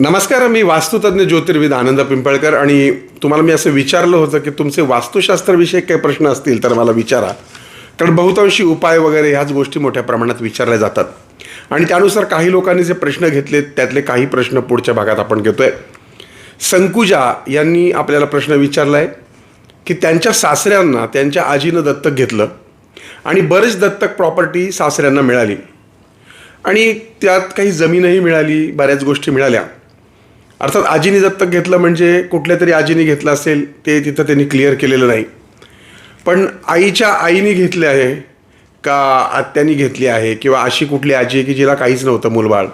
नमस्कार मी वास्तुतज्ञ ज्योतिर्विद आनंद पिंपळकर आणि तुम्हाला मी असं विचारलं होतं की तुमचे वास्तुशास्त्राविषयी काही प्रश्न असतील तर मला विचारा. कारण बहुतांशी उपाय वगैरे ह्याच गोष्टी मोठ्या प्रमाणात विचारल्या जातात. आणि त्यानुसार काही लोकांनी जे प्रश्न घेतले त्यातले काही प्रश्न पुढच्या भागात आपण घेतोय. संकुजा यांनी आपल्याला प्रश्न विचारला आहे की त्यांच्या सासऱ्यांना त्यांच्या आजीनं दत्तक घेतलं आणि बरेच दत्तक प्रॉपर्टी सासऱ्यांना मिळाली. आणि त्यात काही जमीनही मिळाली बऱ्याच गोष्टी मिळाल्या. अर्थात आजीने दत्तक घेतलं म्हणजे कुठल्या तरी आजीने घेतलं असेल ते तिथं त्यांनी क्लिअर केलेलं नाही. पण आईच्या आईने घेतले आहे का आत्यानी घेतली आहे? किंवा अशी कुठली आजी आहे की जिला काहीच नव्हतं मूलबाळ?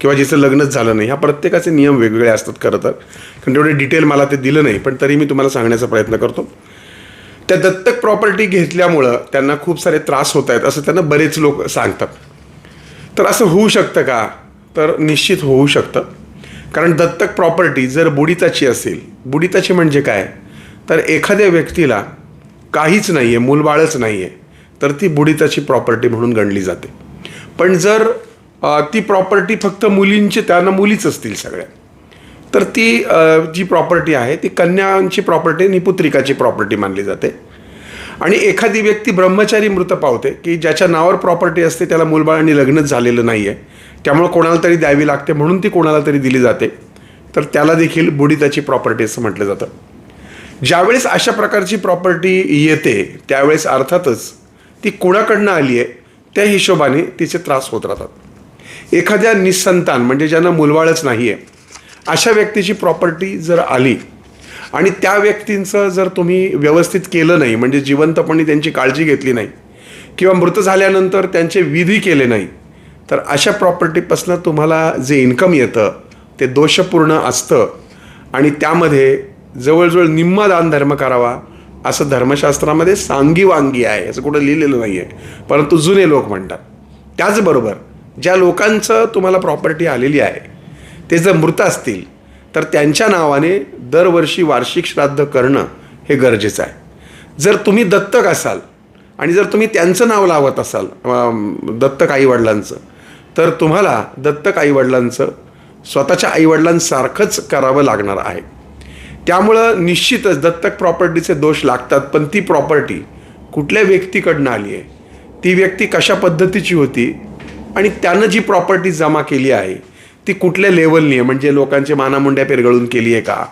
किंवा जिचं लग्नच झालं नाही? ह्या प्रत्येकाचे नियम वेगवेगळे असतात खरं तर. कारण तेवढे डिटेल मला ते दिलं नाही पण तरी मी तुम्हाला सांगण्याचा प्रयत्न करतो. त्या दत्तक प्रॉपर्टी घेतल्यामुळं त्यांना खूप सारे त्रास होत आहेत असं त्यांना बरेच लोक सांगतात. तर असं होऊ शकतं का? तर निश्चित होऊ शकतं. कारण दत्तक प्रॉपर्टी जर बुडिताची असेल बुडिताची म्हणजे काय? तर एखाद्या व्यक्तीला काहीच नाही आहे मूलबाळच नाही आहे तर ती बुडिताची प्रॉपर्टी म्हणून गणली जाते. पण जर ती प्रॉपर्टी फक्त मुलींची त्यांना मुलीच असतील सगळ्या तर ती जी प्रॉपर्टी आहे ती कन्यांची प्रॉपर्टी आणि पुत्रिकाची प्रॉपर्टी मानली जाते. आणि एखादी व्यक्ती ब्रह्मचारी मृत पावते की ज्याच्या नावावर प्रॉपर्टी असते त्याला मूलबाळ आणि लग्नच झालेलं नाही आहे त्यामुळे कोणाला तरी द्यावी लागते म्हणून ती कोणाला तरी दिली जाते. तर त्याला देखील बुडिताची प्रॉपर्टी असं म्हटलं जातं. ज्यावेळेस अशा प्रकारची प्रॉपर्टी येते त्यावेळेस अर्थातच ती कोणाकडनं आली आहे त्या हिशोबाने तिचे त्रास होत राहतात. एखाद्या निसंतान म्हणजे ज्यांना मुलबाळच नाही आहे अशा व्यक्तीची प्रॉपर्टी जर आली आणि त्या व्यक्तींचं जर तुम्ही व्यवस्थित केलं नाही म्हणजे जिवंतपणे त्यांची काळजी घेतली नाही किंवा मृत झाल्यानंतर त्यांचे विधी केले नाही तर अशा प्रॉपर्टीपासून तुम्हाला जे इन्कम येतं ते दोषपूर्ण असतं. आणि त्यामध्ये जवळजवळ निम्मा दान धर्म करावा असं धर्मशास्त्रामध्ये सांगी वांगी आहे असं कुठं लिहिलेलं नाही आहे परंतु जुने लोक म्हणतात. त्याचबरोबर ज्या लोकांचं तुम्हाला प्रॉपर्टी आलेली आहे ते जर मृत असतील तर त्यांच्या नावाने दरवर्षी वार्षिक श्राद्ध करणं हे गरजेचं आहे. जर तुम्ही दत्तक असाल आणि जर तुम्ही त्यांचं नाव लावत असाल दत्तक आईवडिलांचं तर तुम्हाला दत्तक आईवडिलांचं स्वतःच्या आईवडिलांसारखंच करावं लागणार आहे. त्यामुळं निश्चितच दत्तक प्रॉपर्टीचे दोष लागतात पण ती प्रॉपर्टी कुठल्या व्यक्तीकडनं आली आहे? ती व्यक्ती कशा पद्धतीची होती? आणि त्यानं जी प्रॉपर्टी जमा केली आहे ती कुठल्या लेवलनी आहे? म्हणजे लोकांचे मानामुंड्या पेरगळून केली आहे का?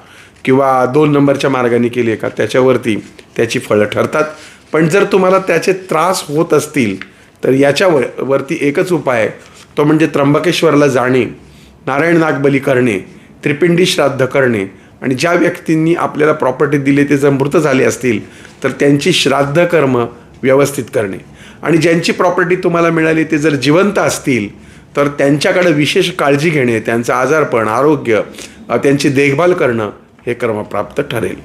किंवा दोन नंबरच्या मार्गाने केली आहे का? त्याच्यावरती त्याची फळं ठरतात. पण जर तुम्हाला त्याचे त्रास होत असतील तर याच्यावर वरती एकच उपाय आहे. तो म्हणजे त्र्यंबकेश्वरला जाणे नारायण नागबली करणे त्रिपिंडी श्राद्ध करणे. आणि ज्या व्यक्तींनी आपल्याला प्रॉपर्टी दिली ते जर मृत झाले असतील तर त्यांची श्राद्ध कर्म व्यवस्थित करणे. आणि ज्यांची प्रॉपर्टी तुम्हाला मिळाली ते जर जिवंत असतील तर त्यांच्याकडे विशेष काळजी घेणे त्यांचं आजारपण आरोग्य त्यांची देखभाल करणं हे कर्मप्राप्त ठरेल.